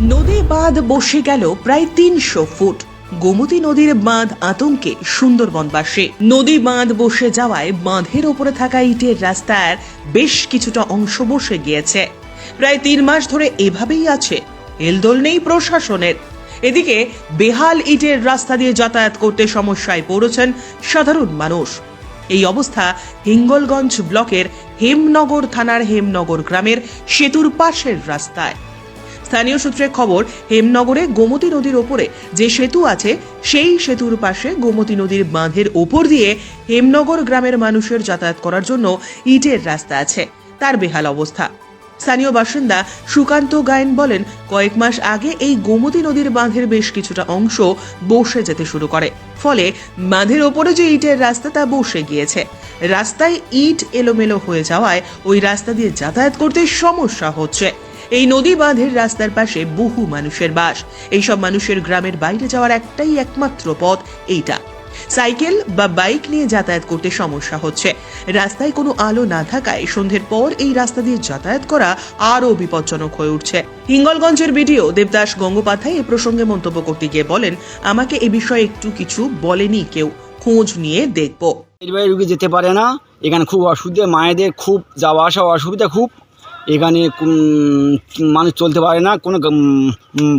নদী বাঁধ বসে গেল প্রায় তিনশো ফুট। গোমতী নদীর বাঁধ আতঙ্কে সুন্দরবনবাসী নদী বাঁধ বসে যাওয়ায় বাঁধের ওপরে থাকা ইটের রাস্তার বেশ কিছুটা অংশ বসে গিয়েছে। প্রায় তিন মাস ধরে এভাবেই আছে। এলদোল নেই প্রশাসনের। এদিকে বেহাল ইটের রাস্তা দিয়ে যাতায়াত করতে সমস্যায় পড়েছেন সাধারণ মানুষ। এই অবস্থা হিঙ্গলগঞ্জ ব্লকের হেমনগর থানার হেমনগর গ্রামের সেতুর পাশের রাস্তায়। স্থানীয় সূত্রে খবর, হেমনগরে গোমতী নদীর ওপরে যে সেতু আছে, সেই সেতুর পাশে গোমতী নদীর বাঁধের ওপর দিয়ে হেমনগর গ্রামের মানুষের যাতায়াত করার জন্য ইটের রাস্তা আছে। তার বেহাল অবস্থা। স্থানীয় বাসিন্দা সুকান্ত গায়েন বলেন, কয়েক মাস আগে এই গোমতী নদীর বাঁধের বেশ কিছুটা অংশ বসে যেতে শুরু করে। ফলে বাঁধের ওপরে যে ইটের রাস্তা, তা বসে গিয়েছে। রাস্তায় ইট এলোমেলো হয়ে যাওয়ায় ওই রাস্তা দিয়ে যাতায়াত করতে সমস্যা হচ্ছে। এই নদী বাঁধের রাস্তার পাশে বহু মানুষের বাস। এইসব মানুষের গ্রামের বাইরে যাওয়ার একটাই একমাত্র পথ এইটা। সাইকেল বা বাইক নিয়ে যাতায়াত করতে সমস্যা হচ্ছে। রাস্তায় কোনো আলো না থাকায় সন্ধ্যের পর এই রাস্তা দিয়ে যাতায়াত করা আরও বিপজ্জনক হয়ে উঠছে। হিঙ্গলগঞ্জের ভিডিও দেবদাস গঙ্গোপাধ্যায় এ প্রসঙ্গে মন্তব্য করতে গিয়ে বলেন, আমাকে এ বিষয়ে একটু কিছু বলেনি কেউ। খোঁজ নিয়ে দেখব। ডেলিভারি রুগী যেতে পারে না। এখানে খুব অসুবিধে। মায়েদের খুব যাওয়া আসা অসুবিধা খুব। এখানে মানুষ চলতে পারে না কোনো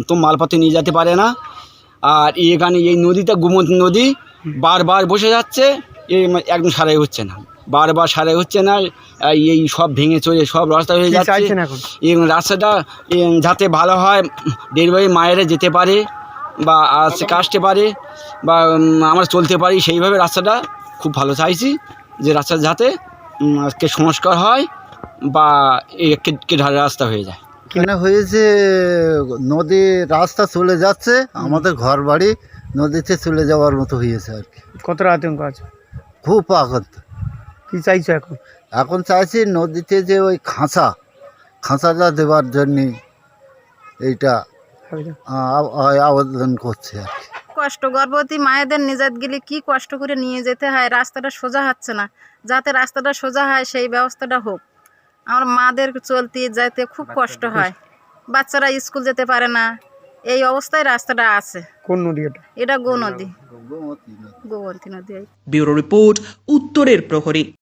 তো মালপত্র নিয়ে যেতে পারে না। আর এখানে এই নদীটা গুমতি নদী বারবার বসে যাচ্ছে এই একদম সারাই হচ্ছে না। বারবার সারাই হচ্ছে না এই সব ভেঙে চলে সব রাস্তা হয়ে যাচ্ছে। এই রাস্তাটা যাতে ভালো হয় ডেলিভারি মায়েরা যেতে পারে বা আসতে কাজতে পারে বা আমরা চলতে পারি সেইভাবে রাস্তাটা খুব ভালো চাইছি যে রাস্তা যাতে সংস্কার হয়। বা কে ধারে রাস্তা হয়ে যায়। এখানে হয়েছে নদী রাস্তা চলে যাচ্ছে আমাদের ঘর বাড়ি নদীতে চলে যাওয়ার মতো হয়েছে আর কি। কতটা আতঙ্ক আছে? খুব আঘাত। কি চাইছো এখন? এখন চাইছি নদীতে যে ওই খাঁচা খাঁচাটা দেওয়ার জন্যে এইটা আ- আবেদন করছে আর কি। কষ্ট গর্ভবতী মায়েদের নিজাত গেলে কি কষ্ট করে নিয়ে যেতে হয়? রাস্তাটা সোজা হচ্ছে না। যাতে রাস্তাটা সোজা হয় সেই ব্যবস্থাটা হোক। আমার মাদের চলতে যাইতে খুব কষ্ট হয়। বাচ্চারা স্কুল যেতে পারে না। এই অবস্থায় রাস্তাটা আছে। কোন নদী এটা? এটা গো নদী। গোমতী নদী। ব্যুরো রিপোর্ট উত্তরের প্রহরী।